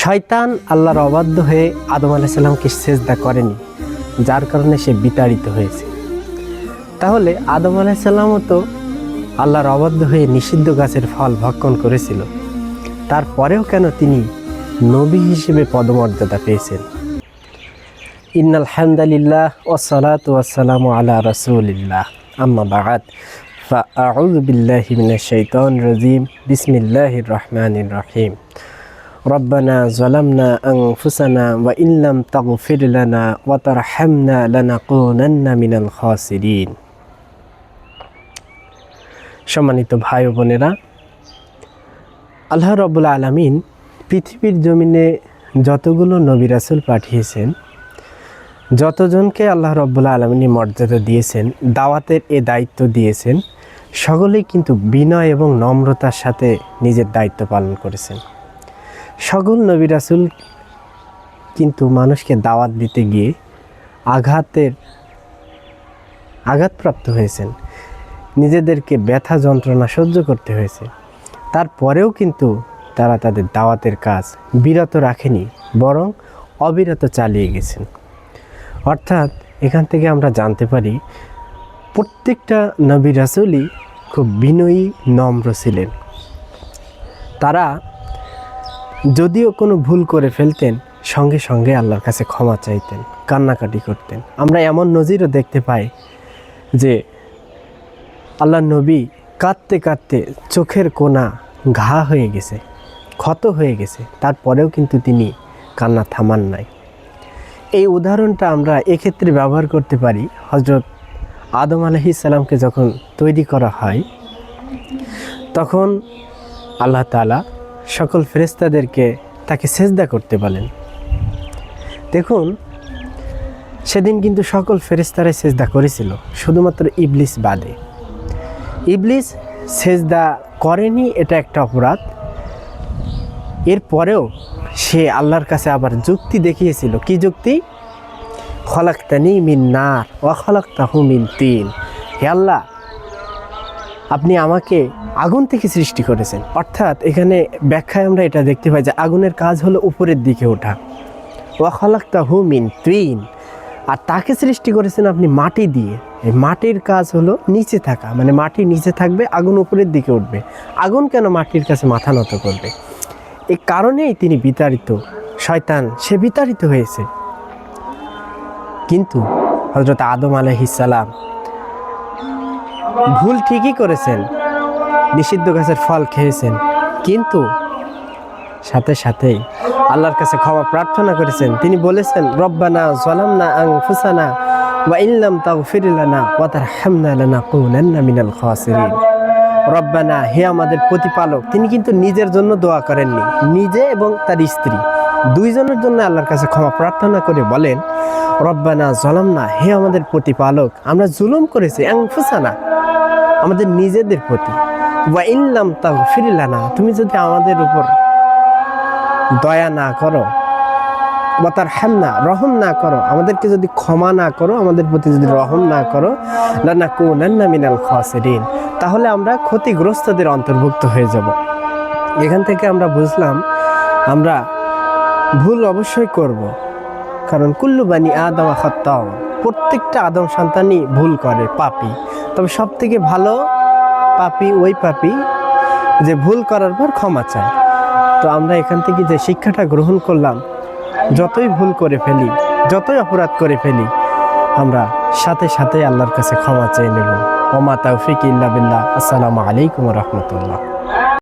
শয়তান আল্লাহর অবাধ্য হয়ে আদম আলাইসাল্লামকে সেজদা করেনি যার কারণে সে বিতাড়িত হয়েছে তাহলে আদম আলাইসাল্লামও তো আল্লাহর অবাধ্য হয়ে নিষিদ্ধ গাছের ফল ভক্ষণ করেছিল তারপরেও কেন তিনি নবী হিসেবে পদমর্যাদা পেয়েছেন ইন্নাল হামদালিল্লাহ ওসালাত ওয়াসালামু আলা রসুলিল্লাহ আম্মা বাগাত فأعوذ بالله من الشيطان الرجيم بسم الله الرحمن الرحيم ربنا ظلمنا أنفسنا وإن لم تغفر لنا وترحمنا لنكونن من الخاسرين সম্মানিত ভাই ও বোনেরা আল্লাহ রব্বুল আলমিন পৃথিবীর জমিনে যতগুলো নবী রাসুল পাঠিয়েছেন যতজনকে আল্লাহ রব্বুল্লা আলমিনী মর্যাদা দিয়েছেন দাওয়াতের এ দায়িত্ব দিয়েছেন সকলেই কিন্তু বিনয় এবং নম্রতার সাথে নিজের দায়িত্ব পালন করেছেন সকল নবী রাসুল কিন্তু মানুষকে দাওয়াত দিতে গিয়ে আঘাতের আঘাতপ্রাপ্ত হয়েছেন। নিজেদেরকে ব্যথা যন্ত্রণা সহ্য করতে হয়েছে। তারপরেও কিন্তু তারা তাদের দাওয়াতের কাজ বিরত রাখেনি, বরং অবিরত চালিয়ে গেছেন। অর্থাৎ এখান থেকে আমরা জানতে পারি, প্রত্যেকটা নবী রাসুলই খুব বিনয়ী, নম্র ছিলেন। তারা যদিও কোনো ভুল করে ফেলতেন, সঙ্গে সঙ্গে আল্লাহর কাছে ক্ষমা চাইতেন, কান্নাকাটি করতেন। আমরা এমন নজিরও দেখতে পাই যে আল্লাহ নবী কাঁদতে কাঁদতে চোখের কোনা ঘা হয়ে গেছে, ক্ষত হয়ে গেছে, তারপরেও কিন্তু তিনি কান্না থামান নাই। এই উদাহরণটা আমরা এক্ষেত্রে ব্যবহার করতে পারি। হজরত আদম আলহি সালামকে যখন তৈরি করা হয়, তখন আল্লাহ তালা সকল ফেরেস্তাদেরকে তাকে সেজদা করতে বলেন। দেখুন, সেদিন কিন্তু সকল ফেরেস্তারাই সেজদা করেছিল, শুধুমাত্র ইবলিস বাদে। ইবলিস সেজদা করেনি, এটা একটা অপরাধ। এরপরেও সে আল্লাহর কাছে আবার যুক্তি দেখিয়েছিল। কি যুক্তি? খলাক্তানি মিন নার অখলাক্তাহু মিন তিন। হে আল্লাহ, আপনি আমাকে আগুন থেকে সৃষ্টি করেছেন। অর্থাৎ এখানে ব্যাখ্যায় আমরা এটা দেখতে পাই যে আগুনের কাজ হলো উপরের দিকে ওঠা। ওয়াখলাক্তাহু হুমিন তিন আর তাকে সৃষ্টি করেছেন আপনি মাটি দিয়ে। এই মাটির কাজ হলো নিচে থাকা। মানে মাটি নিচে থাকবে, আগুন উপরের দিকে উঠবে। আগুন কেন মাটির কাছে মাথা নত করবে? এই কারণেই তিনি বিতাড়িত। শয়তান, সে বিতাড়িত হয়েছে। কিন্তু হজরত আদম আলহিসাল্লাম ভুল ঠিকই করেছেন। নিষিদ্ধ গাছের ফল খেয়েছেন। কিন্তু সাথে সাথেই আল্লাহর কাছে ক্ষমা প্রার্থনা করেছেন। তিনি বলেছেন, রব্বানা জলামনা আং ফুসানা ওয়া ইল্লাম তাগফিরলানা ওয়া তারহামনা লানাকুনান্না মিনাল খাসিরিন। রব্বানা, হে আমাদের প্রতিপালক, তিনি কিন্তু নিজের জন্য দোয়া করেননি। নিজে এবং তার স্ত্রী। দুইজনের জন্য আল্লাহর কাছে ক্ষমা প্রার্থনা করে বলেন, রব্বানা জলামনা হে আমাদের প্রতিপালক, আমরা জুলুম করেছি ফুসানা আমাদের নিজেদের প্রতি। ওয়া ইল্লাম তাগফিরলানা তুমি যদি আমাদের উপর দয়া না করো বা তার হামনা রহম না করো, আমাদেরকে যদি ক্ষমা না করো, আমাদের প্রতি যদি রহম না করো না লানা কুনান্না মিনাল খাসিরিন। তাহলে আমরা ক্ষতিগ্রস্তদের অন্তর্ভুক্ত হয়ে যাব। এখান থেকে আমরা বুঝলাম, আমরা ভুল অবশ্যই করব। কারণ কুল্লু বানি আদম খত্তাও প্রত্যেকটা আদম সন্তানই ভুল করে, পাপি। তবে সব থেকে ভালো পাপি, ওই পাপি যে ভুল করার পর ক্ষমা চায়। তো আমরা এখান থেকে যে শিক্ষাটা গ্রহণ করলাম, যতই ভুল করে ফেলি, যতই অপরাধ করে ফেলি, আমরা সাথে সাথে আল্লাহর কাছে ক্ষমা চেয়ে নেব। ওমা তৌফিক ইল্লা বিল্লাহ। আসসালামু আলাইকুম রহমতুল্লাহ।